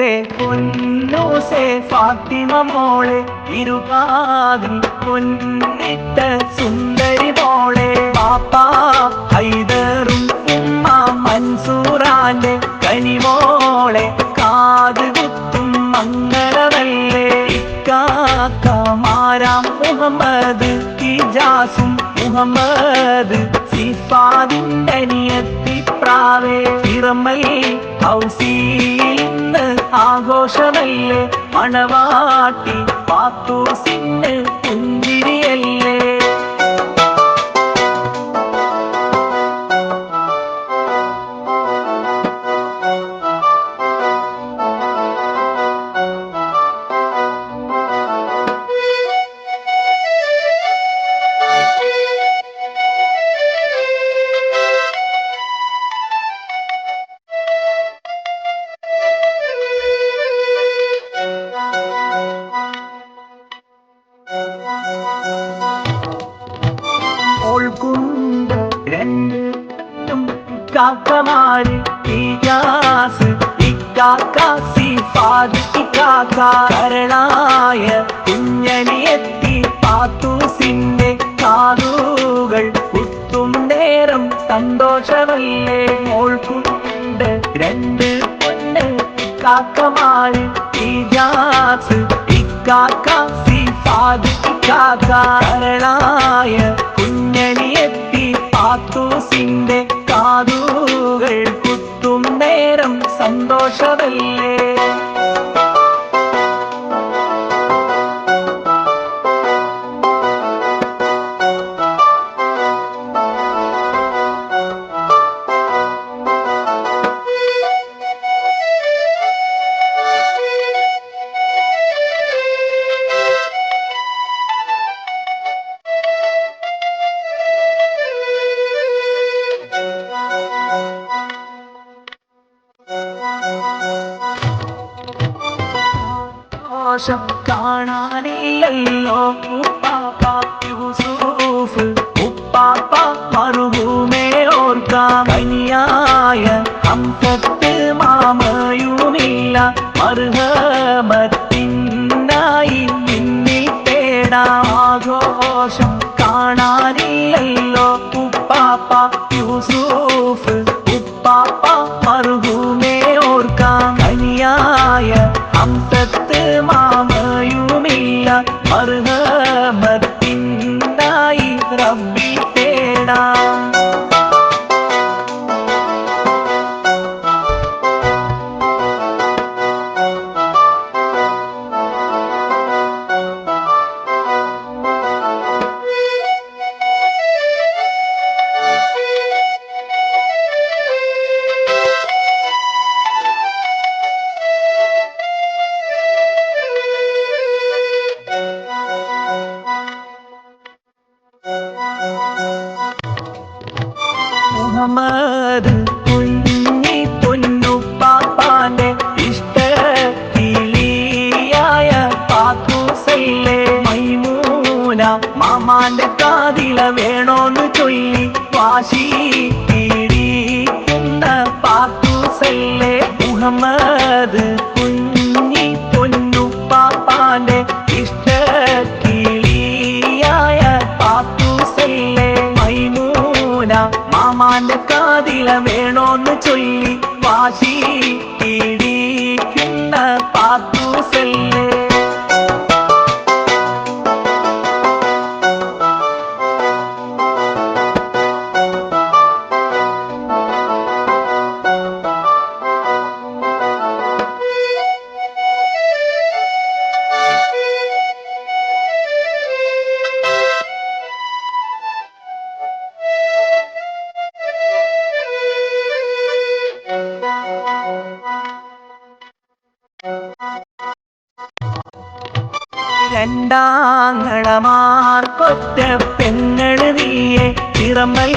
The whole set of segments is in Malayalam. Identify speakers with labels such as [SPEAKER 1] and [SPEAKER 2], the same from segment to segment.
[SPEAKER 1] കുദ്ദൂസേ പൊന്നൂസേ ഫാത്തിമ മോളെ ഇരുകാതിൽ പൊന്നിട്ട സുന്ദരി മോളെ പാപ്പാ ഹൈദറും ഉമ്മ മൻസൂറാന്റെ കനിമോളെ കാത് കുത്തും മംഗളമല്ലേ. ഇക്കാക്കമാരാം മുഹമ്മദ് ഇജാസും മുഹമ്മദ് സിഫാദിന്റെ നിയത്തി പ്രാവേ തിറമൽ ഇന്ന് ആഘോഷമല്ലേ മണവാട്ടി പാത്തൂസിന് കാക്കമാര് ഇജാസ് ഇക്കാക്ക സിഫാദ് ഇക്കാക്ക കരളായ കുഞ്ഞനിയെത്തി പാത്തൂസിന്റെ കാതുകൾ. കുത്തും നേരം സന്തോഷമല്ലേ? മോൾക്കുണ്ട് രണ്ട് പൊന്ന് കാക്കമാര്. ഇജാസ് ഇക്കാക്ക സിഫാദ് ഇക്കാക്ക കരളായ കുഞ്ഞനിയെത്തി പാത്തൂസിന്റെ കാതൂകൾ കുത്തും നേരം സന്തോഷമല്ലേ? ദോഷം കാണാനില്ലല്ലോ ഉപ്പാപ്പ യൂസുഫ് ഉപ്പാപ്പ മറുഭൂമേ ഓർക്കാം കനിയായ ഹംസത്ത് മാമയുമില്ല മർഹമത്തിനായി നിന്നിൽ തേടാം ആഘോഷം കാണാനില്ലല്ലോ ഉപ്പാപ്പ യൂസുഫ് ഉപ്പാപ്പ മറുഭൂമേ ഓർക്കാം ഹംസത്ത് മാമയുമില്ല. മർഹമത്തിനായി റബ്ബി തേടാം. വേണോന്ന് ചൊല്ലി വാശി പിടിക്കുന്ന പാത്തൂസല്ലേ മുഹമ്മദ് കുഞ്ഞി പൊന്നു പാപ്പാന്റെ ഇഷ്ട കിളിയായ പാത്തൂസല്ലേ മൈമൂന മാമാന്റെ കാതില വേണോന്ന് ചൊല്ലി വാശി പിടിക്കുന്ന രണ്ടാങ്ങളമാർക്കൊറ്റ പെങ്ങൾ നീയെ തിറമൽ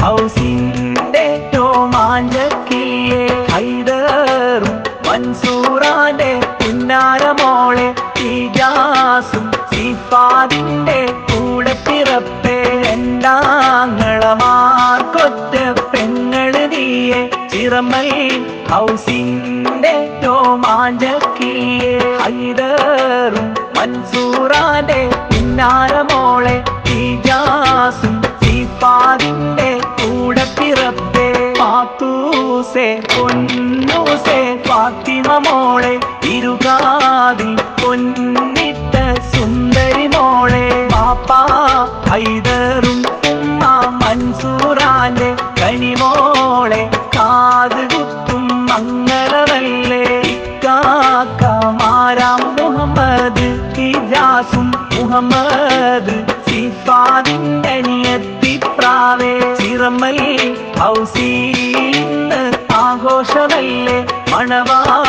[SPEAKER 1] ഹൗസിന്റെ രോമാഞ്ചക്കില്ലേ. ഹൈദറും മൻസൂറാന്റെ പിന്നാരമോളെ. ഇജാസും സിഫാദിന്റെ കൂടെ പിറപ്പേ. രണ്ടാങ്ങളമാർക്കൊറ്റ ചിറമൽ ഹൗസിന്റെ രോമാഞ്ചക്കിയെ. ഹൈദറും മൻസൂറാന്റെ പിന്നാരമോളെ ഇജാസും സീപ്പാദിന്റെ കൂടെ പിറപ്പേ പാത്തൂസെ പൊന്നൂസെ ഫാത്തിമ മോളെ ഇരുകാതിൽ അനിയത്തിപ്രാവേ ഔസീ ആഘോഷമല്ലേ മണവാട്ടി